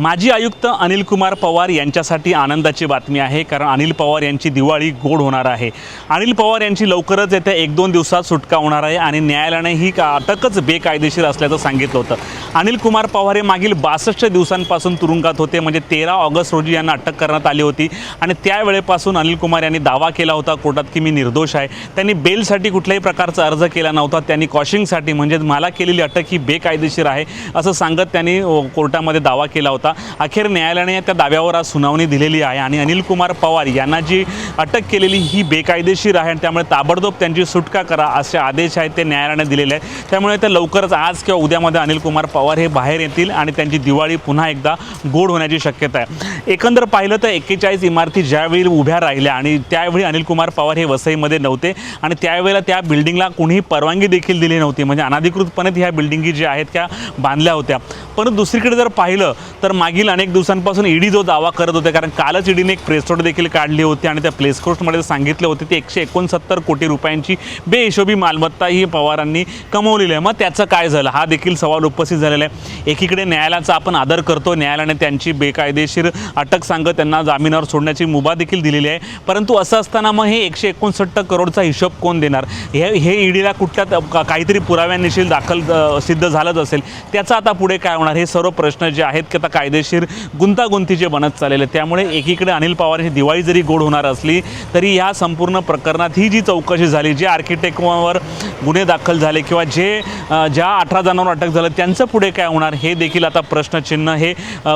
माजी आयुक्त अनिल कुमार पवार यांच्यासाठी आनंदाची बातमी आहे कारण अनिल पवार यांची दिवाळी गोड होणार आहे. अनिल पवार यांची लवकरच येत्या एक दोन दिवसात सुटका होणार आहे आणि न्यायालयाने ही का अटकच बेकायदेशीर असल्याचं सांगितलं होतं. अनिल कुमार पवार हे मागील बासष्ट दिवसांपासून तुरुंगात होते. म्हणजे तेरा ऑगस्ट रोजी यांना अटक करण्यात आली होती. आणि त्यावेळेपासून अनिल कुमार यांनी दावा केला होता कोर्टात की मी निर्दोष आहे. त्यांनी बेलसाठी कुठल्याही प्रकारचा अर्ज केला नव्हता. त्यांनी कॉशिंगसाठी म्हणजे मला केलेली अटक ही बेकायदेशीर आहे असं सांगत त्यांनी कोर्टामध्ये दावा केला होता. अखेर न्यायालयाने त्या दाव्यावर आज सुनावणी दिलेली आहे. आणि अनिल कुमार पवार यांना जी अटक केलेली ही बेकायदेशीर आहे आणि त्यामुळे ताबडतोब त्यांची सुटका करा असे आदेश आहेत ते न्यायालयाने दिलेले आहेत. त्यामुळे ते लवकरच आज किंवा उद्यामध्ये अनिल कुमार पवार पवार हे बाहेर येतील आणि त्यांची दिवाळी पुन्हा एकदा गोड होण्याची शक्यता आहे. एकंदर पाहिलं तर एक्केचाळीस इमारती ज्यावेळी उभ्या राहिल्या आणि त्यावेळी अनिल कुमार पवार हे वसईमध्ये नव्हते आणि त्यावेळेला त्या बिल्डिंगला कुणीही परवानगी देखील दिली नव्हती. म्हणजे अनाधिकृतपणे ह्या बिल्डिंगी ज्या आहेत त्या बांधल्या होत्या. परंतु दुसरीकडे जर पाहिलं तर मागील अनेक दिवसांपासून ईडी जो दावा करत होते कारण कालच ईडीने एक प्रेस नोट देखील काढली होती आणि त्या प्रेस नोटमध्ये सांगितले होते ते एकशे एकोणसत्तर कोटी रुपयांची बेहिशोबी मालमत्ता ही पवारांनी कमवलेली आहे. मग त्याचं काय झालं? हा देखील सवाल उपस्थित झालेला आहे. एकीकडे न्यायालयाचा आपण आदर करतो न्यायालयाने त्यांची बेकायदेशीर अटक सांगत त्यांना जामिनावर सोडण्याची मुभा देखील दिलेली आहे. परंतु असं असताना मग हे एकशे एकोणसत्तर करोडचा हिशोब कोण देणार? हे हे ईडीला कुठल्या काहीतरी पुराव्यानिशील दाखल सिद्ध झालंच असेल. त्याचं आता पुढे काय होणार हे सर्व प्रश्न जे आहेत की आता कायदेशीर गुंतागुंतीचे बनत चाललेले त्यामुळे एकीकडे अनिल पवार ही दिवाळी जरी गोड होणार असली तरी ह्या संपूर्ण प्रकरणात ही जी चौकशी झाली जे आर्किटेक्टवर गुन्हे दाखल झाले किंवा जे ज्या अठरा जणांवर अटक झालं त्यांचं पुढे काय होणार हे देखील आता प्रश्नचिन्ह हे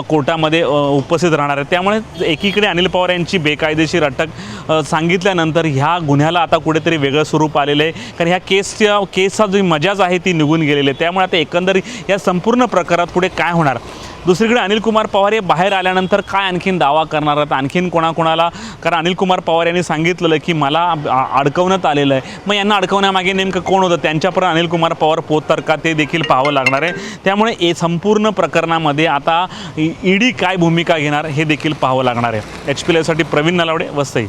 कोर्टामध्ये उपस्थित राहणार आहे त्यामुळे एकीकडे अनिल पवार यांची बेकायदेशीर अटक सांगितल्यानंतर ह्या गुन्ह्याला आता कुठेतरी वेगळं स्वरूप आलेलं आहे. कारण ह्या केसच्या केसचा जी मजाच आहे ती निघून गेलेली आहे. त्यामुळे आता एकंदरीत या संपूर्ण प्रकारात पुढे काय होणार? दुसरीकडे अनिल कुमार पवार हे बाहेर आल्यानंतर काय आणखीन दावा करणार आहेत? आणखीन कोणाकोणाला? कारण अनिल कुमार पवार यांनी सांगितलेलं की मला अडकवण्यात आलेलं आहे. मग यांना अडकवण्यामागे नेमकं कोण होतं? त्यांच्यापर्यंत अनिल कुमार पवार पोहोचतात का? ते देखील पाहावं लागणार आहे. त्यामुळे ए संपूर्ण प्रकरणामध्ये आता ईडी काय भूमिका घेणार हे देखील पाहावं लागणार आहे. H P Praveen Nalawade Vasai.